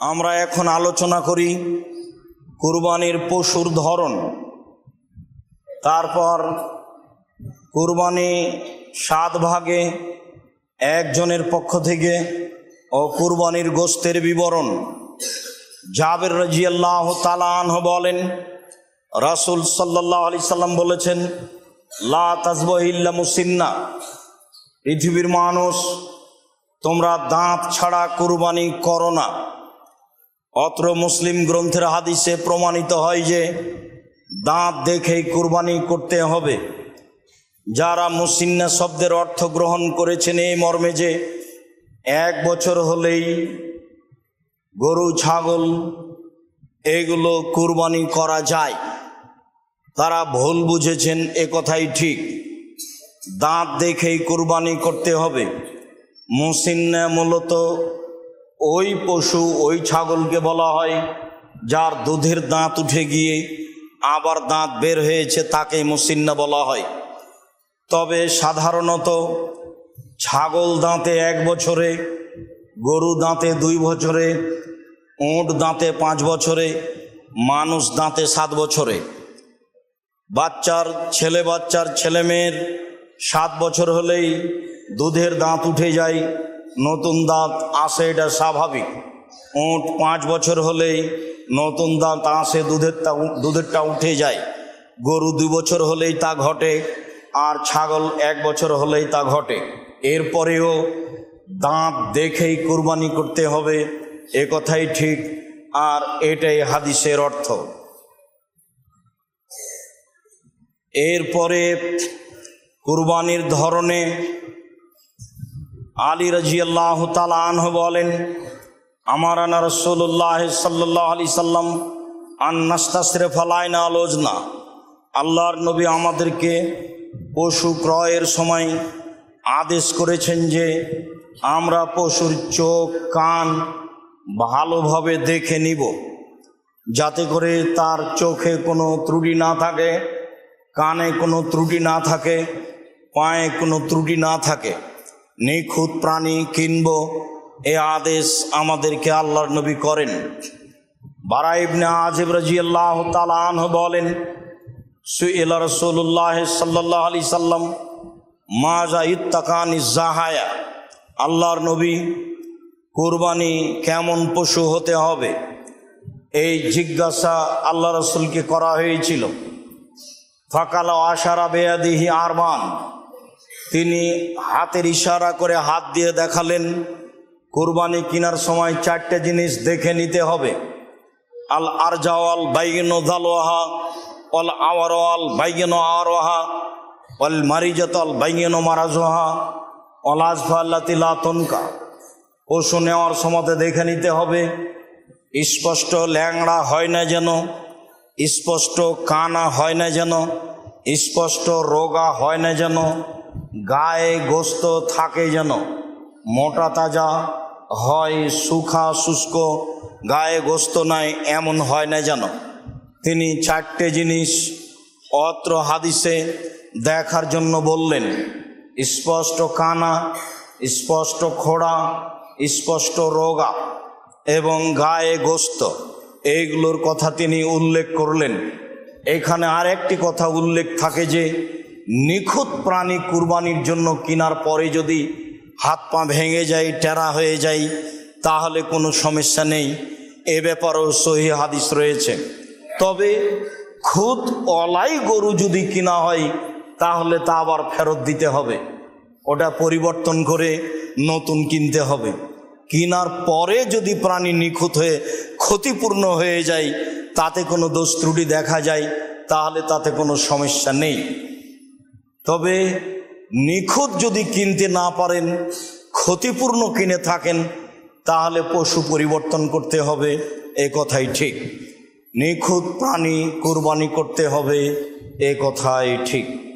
আমরা এখন আলোচনা করি কুরবানির পশুর ধরন। তারপর কুরবানি সাত ভাগে, একজনের পক্ষ থেকে ও কুরবানির গোস্তের বিবরণ। জাবের রাজিয়াল্লাহ তালাহ বলেন, রাসুল সাল্লাহ আলি সাল্লাম বলেছেন, লা তাজবহিল্লা মুসিন্না। পৃথিবীর মানুষ, তোমরা দাঁত ছাড়া কুরবানি করো না। অত্র মুসলিম গ্রন্থের হাদিসে প্রমাণিত হয় যে দাঁত দেখেই কুরবানি করতে হবে। যারা মুসিন্না শব্দের অর্থ গ্রহণ করেছেন এই মর্মে যে এক বছর হলেই গরু, ছাগল, এগুলো কুরবানি করা যায়। তারা ভুল বুঝেছেন, এ কথাই ঠিক। দাঁত দেখেই কুরবানি করতে হবে। মুসিন্না মূলত ওই পশু ওই ছাগলকে বলা হয়, যার দুধের দাঁত উঠে গিয়ে আবার দাঁত বের হয়েছে তাকে মুসিন্না বলা হয়। তবে সাধারণত ছাগল দাঁতে এক বছরে, গরু দাঁতে দুই বছরে, উঁট দাঁতে পাঁচ বছরে, মানুষ দাঁতে সাত বছরে। বাচ্চার ছেলে বাচ্চার ছেলেমেয়ের সাত বছর হলেই দুধের দাঁত উঠে যায় নতুন দাঁত আসে এটা স্বাভাবিক। উঁট পাঁচ বছর হলেই নতুন দাঁত আসে দুধেরটা দুধেরটা উঠে যায়। গরু দু বছর হলেই তা ঘটে আর ছাগল এক বছর হলেই তা ঘটে। এরপরেও দাঁত দেখেই কুরবানি করতে হবে, এ কথাই ঠিক আর এটাই হাদিসের অর্থ। এরপরে কুরবানির ধরনে আলী রাজিয়াল্লাহ তালাহ বলেন, আমার আনা রসুল্লাহ সাল্লাহ আলি সাল্লাম আন্নাস্তাসরে ফালায় না আলোচনা। আল্লাহর নবী আমাদেরকে পশু ক্রয়ের সময় আদেশ করেছেন যে, আমরা পশুর চোখ, কান ভালোভাবে দেখে নিব। যাতে করে তার চোখে কোনো ত্রুটি না থাকে, কানে কোনো ত্রুটি না থাকে, পায়ে কোনো ত্রুটি না থাকে। নিখুঁত প্রাণী কিনব, এ আদেশ আমাদেরকে আল্লাহর নবী করেন। বারাইবনে আজিব রাজি আল্লাহ তালাহ বলেন, সুইলা রসুল্লাহ সাল্লাহ আলি সাল্লাম মাজা ইত্তাকান ইজাহায়া আল্লাহর নবী, কোরবানি কেমন পশু হতে হবে? এই জিজ্ঞাসা আল্লাহ রসুলকে করা হয়েছিল। ফাকালা আশারা বেয়াদিহি আরমান তিনি হাতের ইশারা করে হাত দিয়ে দেখালেন, কোরবানি কেনার সময় চারটে জিনিস দেখে নিতে হবে। আল আরজাওয়াল বাইগেন দালোহা অল আওয়ার আওয়ারওয়াল বাইগেন আওয়ারোহা অল মারিজাতল বাইগেন মারাজোহা অল আজফাল্লাতিলা তনকা। পশু নেওয়ার সময় দেখে নিতে হবে, স্পষ্ট ল্যাংড়া হয় না যেন, স্পষ্ট কানা হয় না যেন, স্পষ্ট রোগা হয় না যেন গায়ে গোস্ত থাকে যেন। মোটা তাজা হয়, সুখা, শুষ্ক। গায়ে গোস্ত নাই, এমন হয় না যেন। তিনি চারটে জিনিস অত্র হাদিসে দেখার জন্য বললেন। স্পষ্ট কানা, স্পষ্ট খোড়া, স্পষ্ট রোগা এবং গায়ে গোস্ত। এইগুলোর কথা তিনি উল্লেখ করলেন। এখানে আর একটি কথা উল্লেখ থাকে যে নিখুঁত প্রাণী কুরবানির জন্য কেনার পরে যদি হাত পা ভেঙে যায়, টেরা হয়ে যায়, তাহলে কোনো সমস্যা নেই। এ ব্যাপারেও সহি হাদিস রয়েছে। তবে খুদ অলাই গরু যদি কিনা হয়, তাহলে তা আবার ফেরত দিতে হবে। ওটা পরিবর্তন করে নতুন কিনতে হবে। কেনার পরে যদি প্রাণী নিখুঁত হয়ে ক্ষতিপূর্ণ হয়ে যায়, তাতে কোনো দোষ ত্রুটি দেখা যায়, তাহলে তাতে কোনো সমস্যা নেই। তবে নিখুঁত যদি কিনতে না পারেন, ক্ষতিপূর্ণ কিনে থাকেন, তাহলে পশু পরিবর্তন করতে হবে, এ কথাই ঠিক। নিখুঁত প্রাণী কোরবানি করতে হবে, এ কথাই ঠিক।